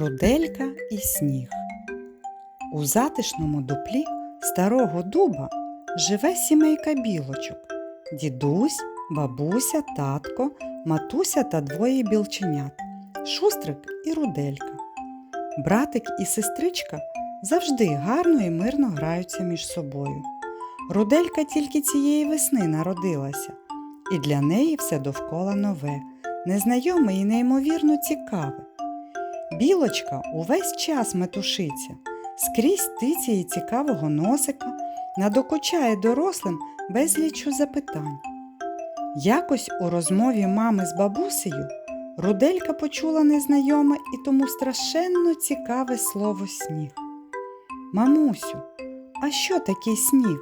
Руделька і сніг. У затишному дуплі старого дуба живе сімейка білочок. Дідусь, бабуся, татко, матуся та двоє білченят Шустрик і руделька. Братик і сестричка завжди гарно і мирно граються між собою. Руделька тільки цієї весни народилася, і для неї все довкола нове, незнайоме і неймовірно цікаве. Білочка увесь час метушиться, скрізь тицяє цікавого носика, надокучає дорослим безлічу запитань. Якось у розмові мами з бабусею Руделька почула незнайоме і тому страшенно цікаве слово сніг. Мамусю, а що таке сніг?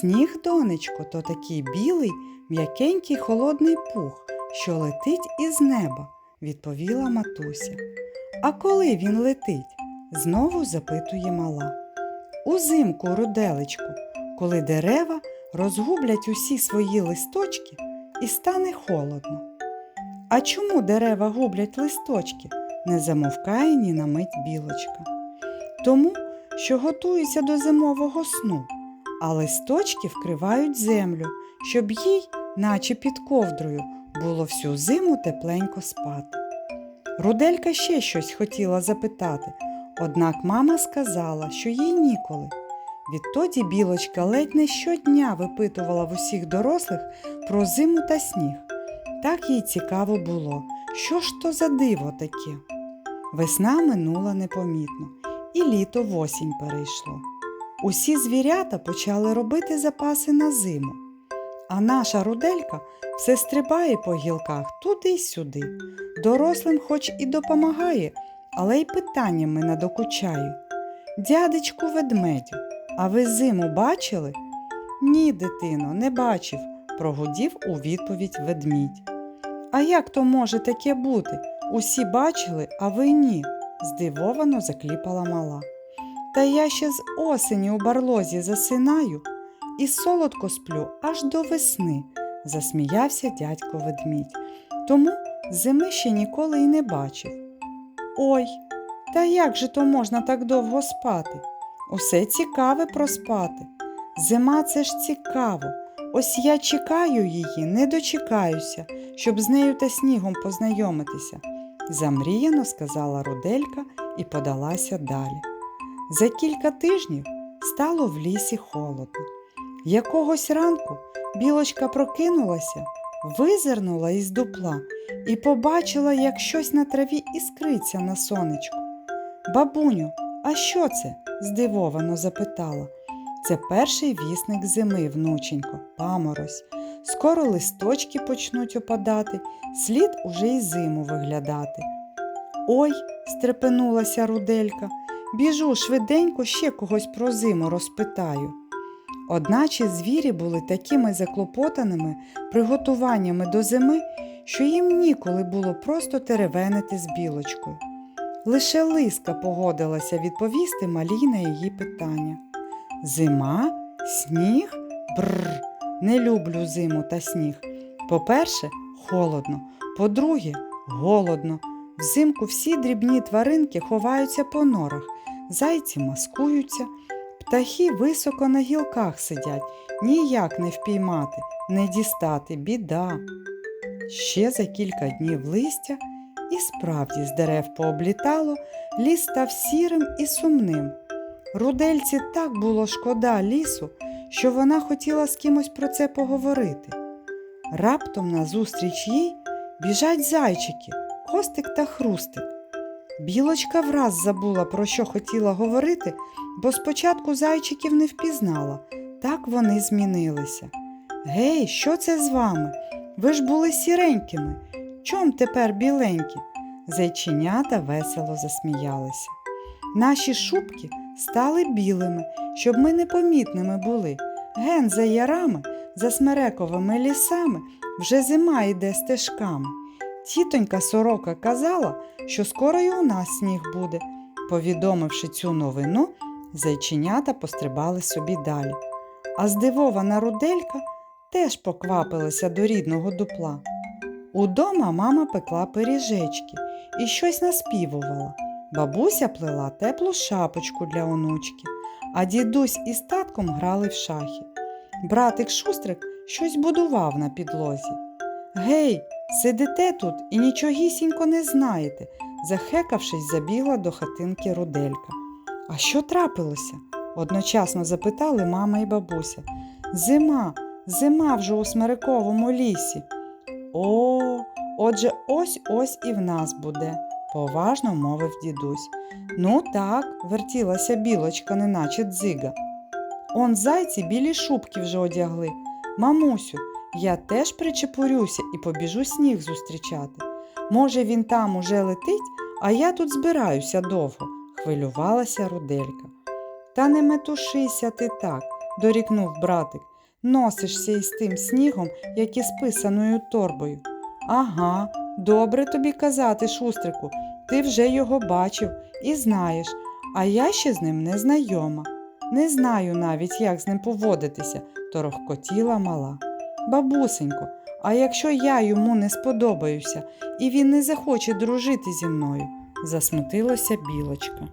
Сніг, донечко, то такий білий, м'якенький холодний пух, що летить із неба, відповіла матуся. А коли він летить? знову запитує мала. Узимку, руделечку, коли дерева розгублять усі свої листочки і стане холодно. А чому дерева гублять листочки? не замовкає ні на мить білочка. Тому, що готуються до зимового сну, а листочки вкривають землю, щоб їй, наче під ковдрою, було всю зиму тепленько спати. Руделька ще щось хотіла запитати, однак мама сказала, що їй ніколи. Відтоді білочка ледь не щодня випитувала в усіх дорослих про зиму та сніг. Так їй цікаво було, що ж то за диво таке. Весна минула непомітно, і літо в осінь перейшло. Усі звірята почали робити запаси на зиму, а наша руделька все стрибає по гілках туди й сюди. Дорослим хоч і допомагає, але й питаннями надокучає. Дядечку ведмедю, а ви зиму бачили? Ні, дитино, не бачив, прогудів у відповідь ведмідь. А як то може таке бути? Усі бачили, а ви ні, здивовано закліпала мала. Та я ще з осені у барлозі засинаю і солодко сплю аж до весни, засміявся дядько ведмідь. Тому зими ще ніколи й не бачив. Ой, та як же то можна так довго спати? Усе цікаве проспати. Зима це ж цікаво. Ось я чекаю її, не дочекаюся, щоб з нею та снігом познайомитися, замріяно сказала Руделька і подалася далі. За кілька тижнів стало в лісі холодно. Якогось ранку білочка прокинулася, визирнула із дупла і побачила, як щось на траві іскриться на сонечку. Бабуню, а що це? здивовано запитала. Це перший вісник зими, внученько, паморозь. Скоро листочки почнуть опадати, слід уже й зиму виглядати. Ой, стрепенулася руделька, біжу швиденько ще когось про зиму розпитаю. Одначе звірі були такими заклопотаними приготуваннями до зими, що їм ніколи було просто теревенити з білочкою. Лише лиска погодилася відповісти малій на її питання. Зима, сніг, бррр, не люблю зиму та сніг. По-перше, холодно, по-друге, голодно. Взимку всі дрібні тваринки ховаються по норах, зайці маскуються, птахи високо на гілках сидять, ніяк не впіймати, не дістати, біда. Ще за кілька днів листя і справді з дерев пооблітало, ліс став сірим і сумним. Рудельці так було шкода лісу, що вона хотіла з кимось про це поговорити. Раптом назустріч їй біжать зайчики, костик та хрустик. Білочка враз забула, про що хотіла говорити, бо спочатку зайчиків не впізнала, так вони змінилися. Гей, що це з вами? Ви ж були сіренькими. Чом тепер біленькі? Зайченята весело засміялися. Наші шубки стали білими, щоб ми непомітними були. Ген за ярами, за смерековими лісами вже зима йде стежками. Тітонька сорока казала, що скоро й у нас сніг буде. Повідомивши цю новину, зайченята пострибали собі далі. А здивована руделька теж поквапилася до рідного дупла. Удома мама пекла пиріжечки і щось наспівувала. Бабуся плела теплу шапочку для онучки, а дідусь із татком грали в шахи. Братик Шустрик щось будував на підлозі. Гей, сидите тут і нічогісінько не знаєте, захекавшись, забігла до хатинки Руделька. А що трапилося? одночасно запитали мама і бабуся. Зима, зима вже у смириковому лісі. О, отже, ось ось і в нас буде, поважно мовив дідусь. Ну так, вертілася білочка, неначе дзига. Он зайці білі шубки вже одягли. Мамусю, я теж причепурюся і побіжу сніг зустрічати. Може, він там уже летить, а я тут збираюся довго, хвилювалася Руделька. Та не метушися ти так, дорікнув братик. Носишся із тим снігом, як із писаною торбою. Ага, добре тобі казати, шустрику, ти вже його бачив і знаєш, а я ще з ним не знайома. Не знаю навіть, як з ним поводитися, торохкотіла мала. Бабусенько, а якщо я йому не сподобаюся і він не захоче дружити зі мною, засмутилася білочка.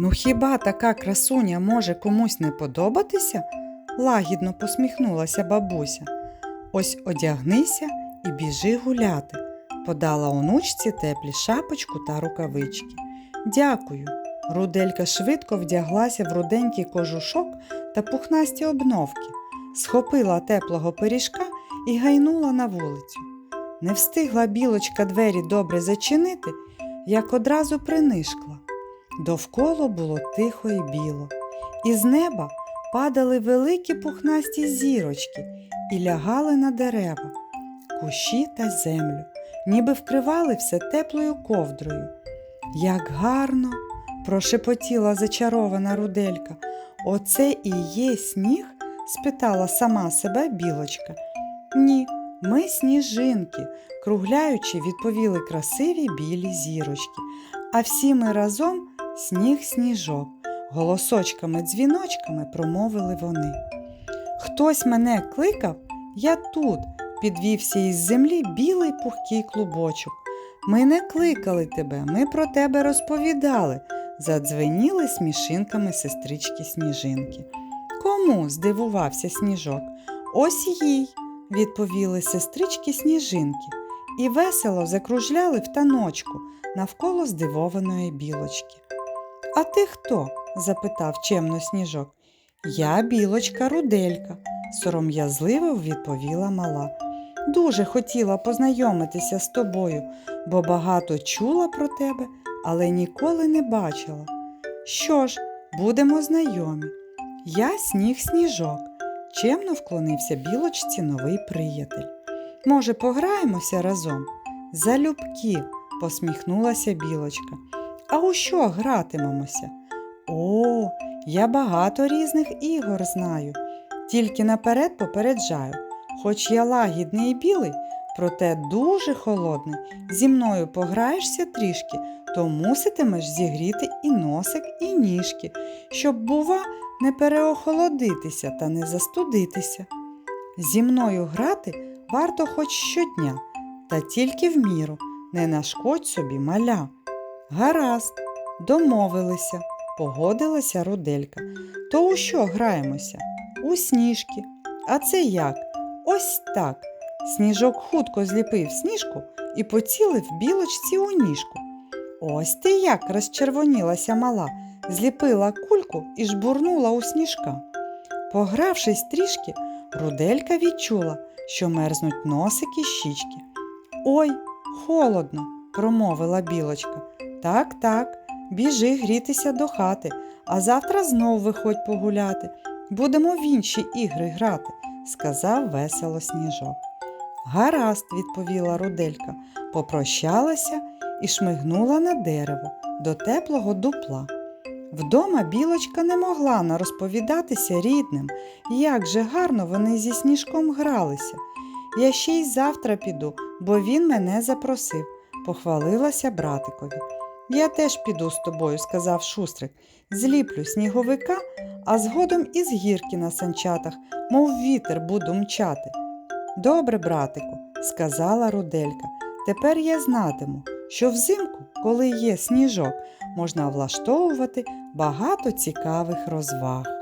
Ну хіба така красуня може комусь не подобатися? лагідно посміхнулася бабуся. Ось одягнися і біжи гуляти, подала онучці теплі шапочку та рукавички. Дякую. Руделька швидко вдяглася в руденький кожушок та пухнасті обновки, схопила теплого пиріжка і гайнула на вулицю. Не встигла білочка двері добре зачинити, як одразу принишкла. Довкола було тихо і біло, і з неба падали великі пухнасті зірочки і лягали на дерева, кущі та землю, ніби вкривали все теплою ковдрою. Як гарно! прошепотіла зачарована руделька. Оце і є сніг? спитала сама себе білочка. Ні, ми сніжинки, кругляючи, відповіли красиві білі зірочки. А всі ми разом сніг сніжок, голосочками дзвіночками промовили вони. Хтось мене кликав, я тут, підвівся із землі білий пухкий клубочок. Ми не кликали тебе, ми про тебе розповідали, задзвеніли смішинками сестрички сніжинки. Кому? здивувався сніжок. Ось їй, відповіли сестрички сніжинки, і весело закружляли в таночку навколо здивованої білочки. А ти хто? запитав чемно сніжок. Я білочка Руделька, сором'язливо відповіла мала. Дуже хотіла познайомитися з тобою, бо багато чула про тебе, але ніколи не бачила. Що ж, будемо знайомі. Я сніг сніжок, чемно вклонився білочці новий приятель. Може, пограємося разом? Залюбки, посміхнулася білочка. А у що гратимемося? О, я багато різних ігор знаю. Тільки наперед попереджаю, хоч я лагідний і білий, проте дуже холодний. Зі мною пограєшся трішки, то муситимеш зігріти і носик, і ніжки, щоб, бува, не переохолодитися та не застудитися. Зі мною грати варто хоч щодня, та тільки в міру, не нашкодь собі маля. Гаразд, домовилися, погодилася Руделька. То у що граємося? У сніжки. А це як? Ось так. Сніжок хутко зліпив сніжку і поцілив білочці у ніжку. Ось ти як розчервонілася мала, зліпила кульку і жбурнула у сніжка. Погравшись трішки, Руделька відчула, що мерзнуть носик і щічки. Ой, холодно, промовила білочка. Так, так, біжи грітися до хати, а завтра знов виходь погуляти. Будемо в інші ігри грати, сказав весело сніжок. Гаразд, відповіла Руделька, попрощалася і шмигнула на дерево до теплого дупла. Вдома білочка не могла нарозповідатися рідним, як же гарно вони зі сніжком гралися. Я ще й завтра піду, бо він мене запросив, похвалилася братикові. Я теж піду з тобою, сказав шустрик, зліплю сніговика, а згодом із гірки на санчатах, мов вітер буду мчати. Добре, братику, сказала Руделька. Тепер я знатиму, що взимку, коли є сніжок, можна влаштовувати багато цікавих розваг.